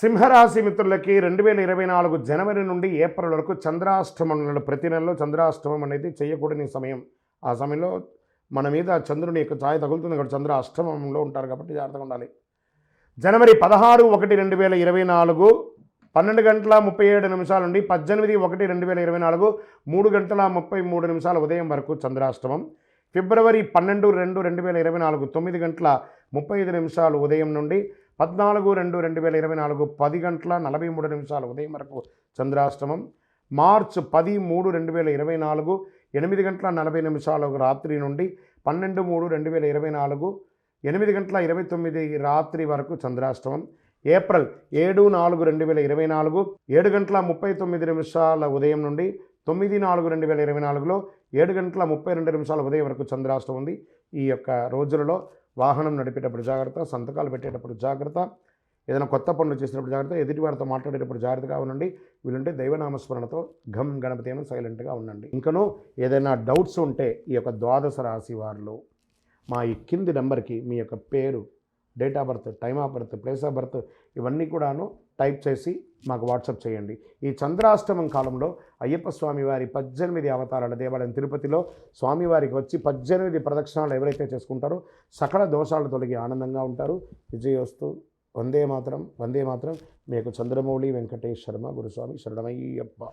సింహరాశి మిత్రులకి రెండు వేల ఇరవై నాలుగు జనవరి నుండి ఏప్రిల్ వరకు చంద్రాష్టమం నెల ప్రతి నెలలో చంద్రాష్టమం అనేది చేయకూడని సమయం. ఆ సమయంలో మన మీద చంద్రుని యొక్క ఛాయ తగులుతుంది కాబట్టి చంద్ర అష్టమంలో ఉంటారు కాబట్టి జాగ్రత్తగా ఉండాలి. జనవరి పదహారు ఒకటి రెండు వేల ఇరవై నాలుగు పన్నెండు గంటల ముప్పై ఏడు నిమిషాల నుండి పద్దెనిమిది ఒకటి రెండు వేల ఇరవై నాలుగు మూడు గంటల ముప్పై మూడు నిమిషాల ఉదయం వరకు చంద్రాష్టమం. ఫిబ్రవరి పన్నెండు రెండు రెండు వేల ఇరవై నాలుగు తొమ్మిది గంటల ముప్పై ఐదు నిమిషాలు ఉదయం నుండి పద్నాలుగు రెండు రెండు వేల ఇరవై నాలుగు పది గంటల నలభై మూడు నిమిషాల ఉదయం వరకు చంద్రాష్టమం. మార్చ్ పది మూడు రెండు వేల ఇరవై నాలుగు ఎనిమిది గంటల నలభై నిమిషాలకు రాత్రి నుండి పన్నెండు మూడు రెండు వేల ఇరవై నాలుగు ఎనిమిది గంటల ఇరవై తొమ్మిది రాత్రి వరకు చంద్రాష్టమం. ఏప్రిల్ ఏడు నాలుగు రెండు వేల ఇరవై నాలుగు ఏడు గంటల ముప్పై తొమ్మిది నిమిషాల ఉదయం నుండి తొమ్మిది నాలుగు రెండు వేల ఇరవై నాలుగులో ఏడు గంటల ముప్పై రెండు నిమిషాల ఉదయం వరకు చంద్రాష్టమం ఉంది. ఈ యొక్క రోజులలో వాహనం నడిపేటప్పుడు జాగ్రత్త సంతకాలు పెట్టేటప్పుడు జాగ్రత్త ఏదైనా కొత్త పనులు చేసినప్పుడు జాగ్రత్త ఎదుటి వారితో మాట్లాడేటప్పుడు జాగ్రత్తగా ఉండండి. వీలుంటే దైవనామస్మరణతో ఘమ్ గణపతి అని సైలెంట్గా ఉండండి. ఇంకనూ ఏదైనా డౌట్స్ ఉంటే ఈ యొక్క ద్వాదశ రాశి వారిలో మా ఈ కింది నెంబర్కి మీ యొక్క పేరు date of birth time of birth place of birth ఇవన్నీ కూడాను టైప్ చేసి మాకు వాట్సాప్ చేయండి. ఈ చంద్రాష్టమం కాలంలో అయ్యప్ప స్వామివారి పద్దెనిమిది అవతారాల దేవాలయం తిరుపతిలో స్వామివారికి వచ్చి పద్దెనిమిది ప్రదక్షిణాలు ఎవరైతే చేసుకుంటారో సకల దోషాలు తొలగి ఆనందంగా ఉంటారు. విజయోస్తు వందే మాత్రం వందే మాత్రం. మీకు చంద్రమౌళి వెంకటేష్ శర్మ గురుస్వామి శరణమయ్యప్ప.